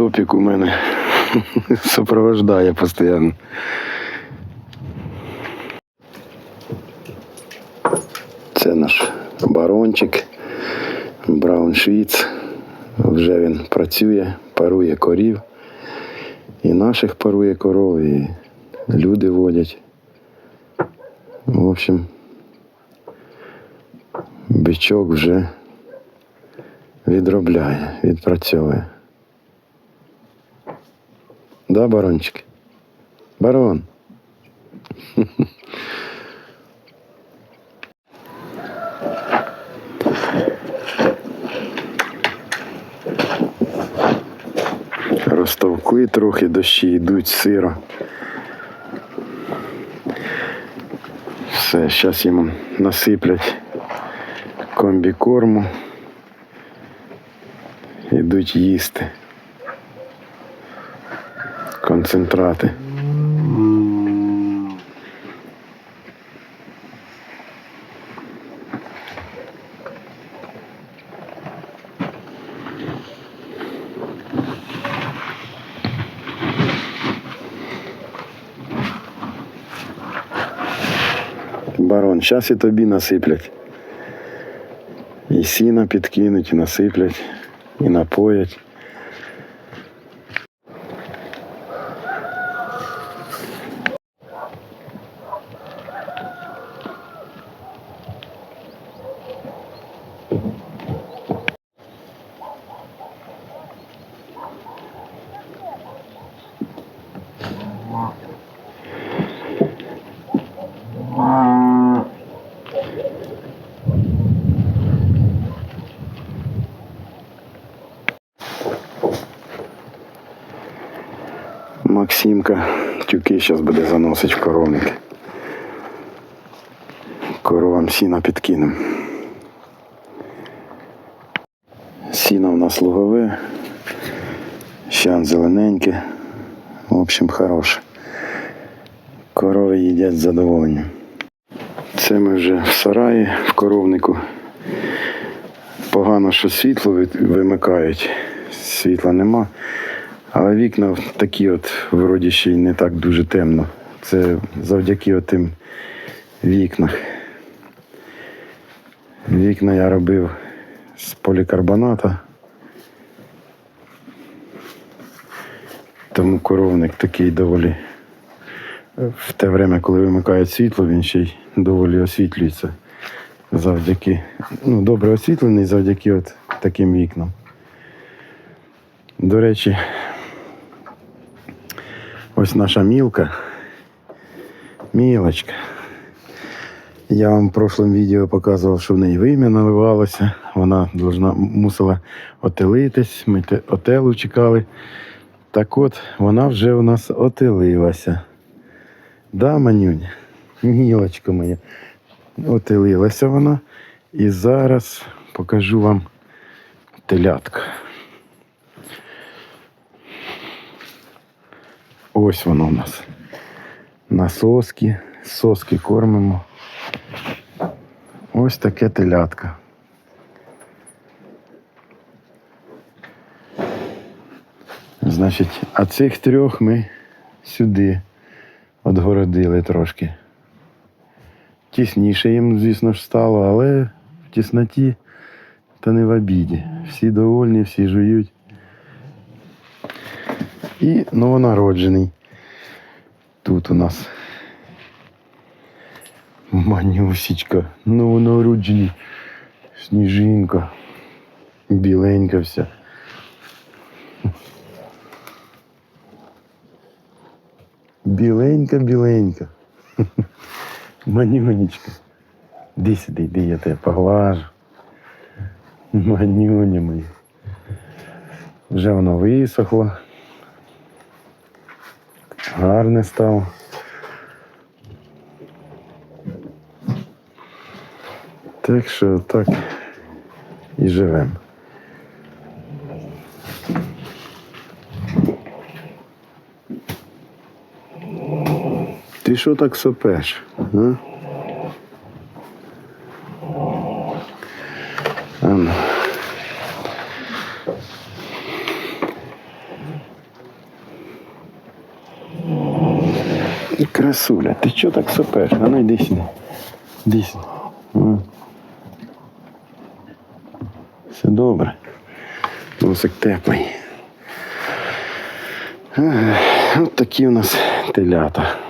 Топік у мене супровождає постійно. Це наш барончик, брауншвіц. Вже він працює, парує корів. І наших парує коров, і люди водять. В общем, бичок вже відробляє, відпрацьовує. Да, барончик? Барон. Розтовкли трохи, дощі йдуть сиро. Все, зараз їм насиплять комбікорму. Йдуть їсти. Концентрати. Барон, зараз і тобі насиплять. І сіна підкинуть, і насиплять, і напоять. Максимка тюки зараз буде заносить в коровник. Коровам сіна підкинем. Сіно в нас лугове, щан зелененьке. В общем, хороше. Корови їдять з. Це ми вже в сараї, в коровнику. Погано, що світло вимикають. Світла нема. Але вікна такі от, вроді ще й не так дуже темно. Це завдяки отим вікнах. Вікна я робив з полікарбоната. Тому коровник такий доволі. В те время, коли вимикають світло, він ще й доволі освітлюється. Завдяки, ну, добре освітлений завдяки от таким вікнам. До речі, ось наша мілка. Мілочка. Я вам в прошлому відео показував, що в неї вим'я наливалося. Вона должна, мусила отелитись, ми те- отелу чекали. Так от, вона вже у нас отелилася. Да, манюня? Мілочка моя. Отелилася вона. І зараз покажу вам телятка. Ось воно у нас. На соски. Соски кормимо. Ось таке телятка. Значить, а цих трьох ми сюди отгородили трошки. Тісніше їм, звісно ж, стало, але в тісноті та не в обіді. Всі довольні, всі жують. І новонароджений. Тут у нас манюсічка, новонароджений. Сніжинка. Біленька вся. Біленька, біленька. Манюнечка. Іди сюди, йди, я тебе поглажу. Манюня моя. Вже воно висохло. Гарне стало. Так що так і живемо. Ти що так сопеш? А? Ану. Красуля, ти чого так сопеш? А ну йди сюди. Йди сюди. Все добре. Носик теплий. Ага. От такі у нас телята.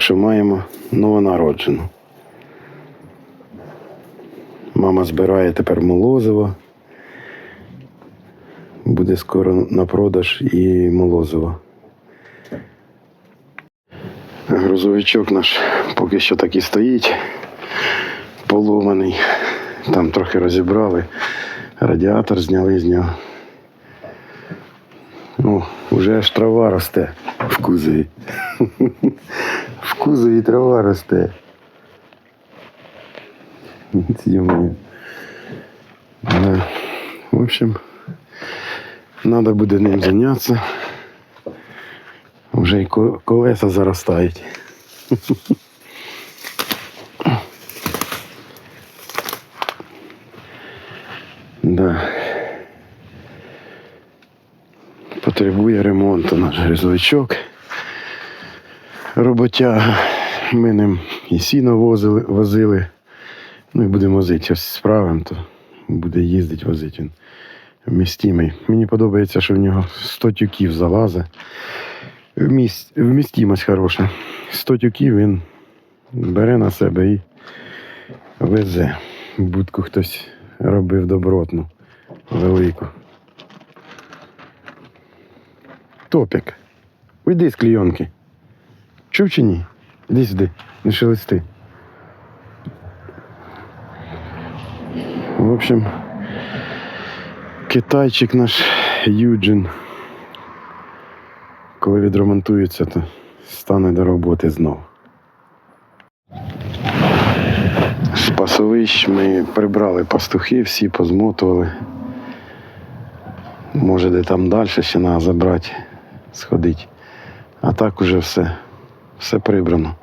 Так маємо новонароджену. Мама збирає тепер молозиво. Буде скоро на продаж і молозиво. Грузовичок наш поки що так і стоїть, поломаний. Там трохи розібрали, радіатор зняли з нього. Ну, вже аж трава росте в кузові. Кузові трава росте. Да. В общем, надо буде ним зайнятися. Вже й колеса заростають. Да. Потребує ремонту наш гризовичок. Роботяга. Ми ним і сіно возили, возили. Ну і будемо возити. Ось справимо, то буде їздити, возити він. Вмістимий. Мені подобається, що в нього 100 тюків залазить. Вміст, вмістимость хороша. 100 тюків він бере на себе і везе. Будку хтось робив добротну, велику. Топік. Уйди з клійонки. Чув чи ні? Іди сюди, не шелести. В общем, китайчик наш Юджин. Коли відремонтується, то стане до роботи знов. З пасовищ ми прибрали пастухи, всі позмотували. Може, де там далі ще треба забрати, сходити. А так уже все, все прибрано.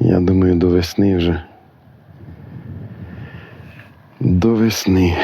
Я думаю, до весни вже. До весни.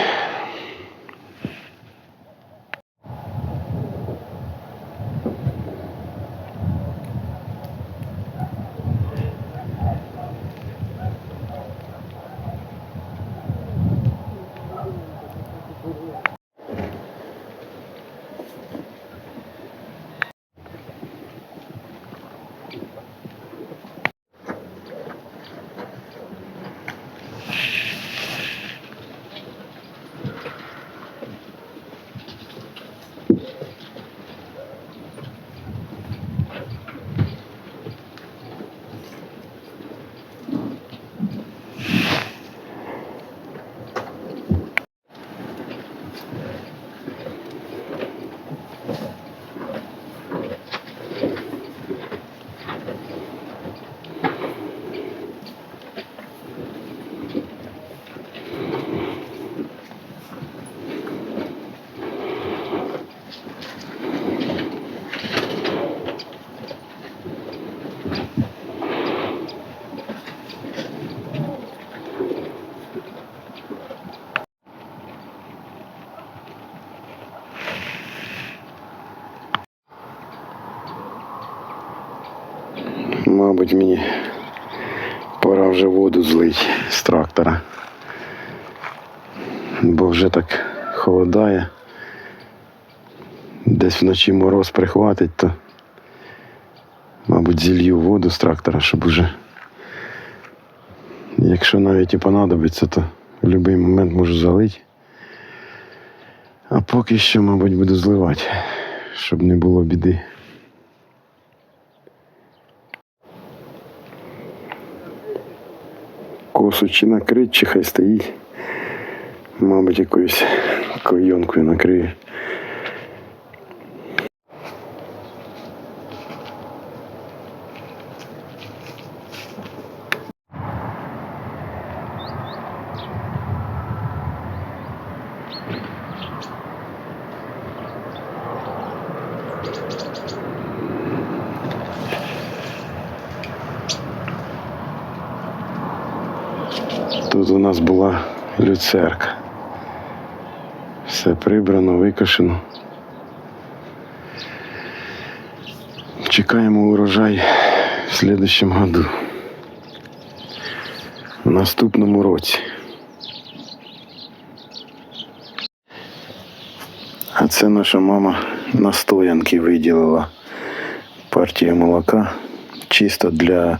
Мабуть, мені пора вже воду злити з трактора. Бо вже так холодає. Десь вночі мороз прихватить, то, мабуть, зілью воду з трактора, щоб уже. Якщо навіть і понадобиться, то в будь-який момент можу залити. А поки що, мабуть, буду зливати, щоб не було біди. Косу накрить, чи хай стоїть. Мабуть, якоюсь койонкою накрию. Тут у нас була люцерка. Все прибрано, викошено. Чекаємо урожай в слідущому году. В наступному році. А це наша мама на стоянки виділила партію молока. Чисто для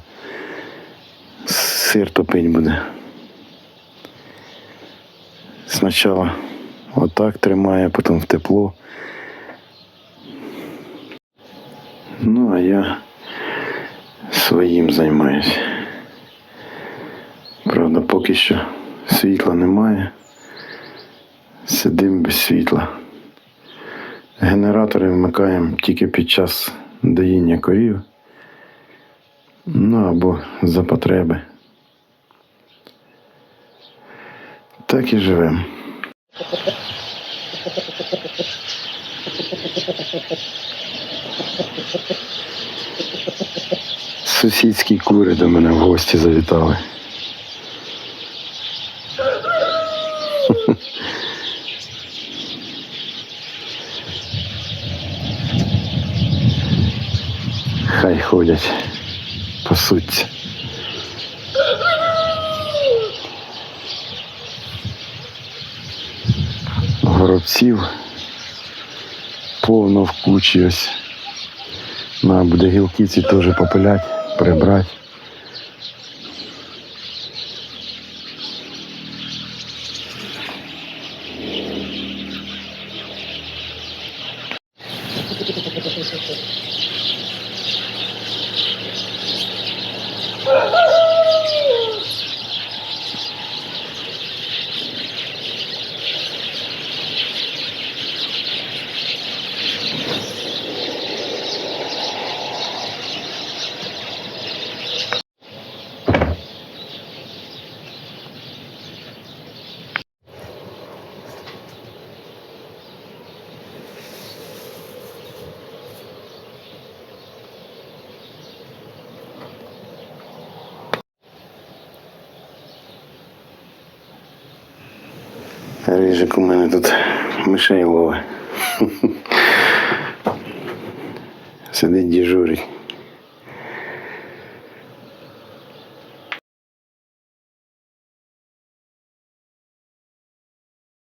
сир топить буде. Спочатку отак тримає, потім в тепло. Ну, а я своїм займаюся. Правда, поки що світла немає. Сидимо без світла. Генератори вмикаємо тільки під час доїння корів. Ну або за потреби. Так і живемо. Сусідські кури до мене в гості завітали. Хай ходять, пасуться. Горобців повно в кучі ось. Надо буде гілки ці теж попилять, прибрати. Рижик у мене тут мишей ловить. Сидить дежурить.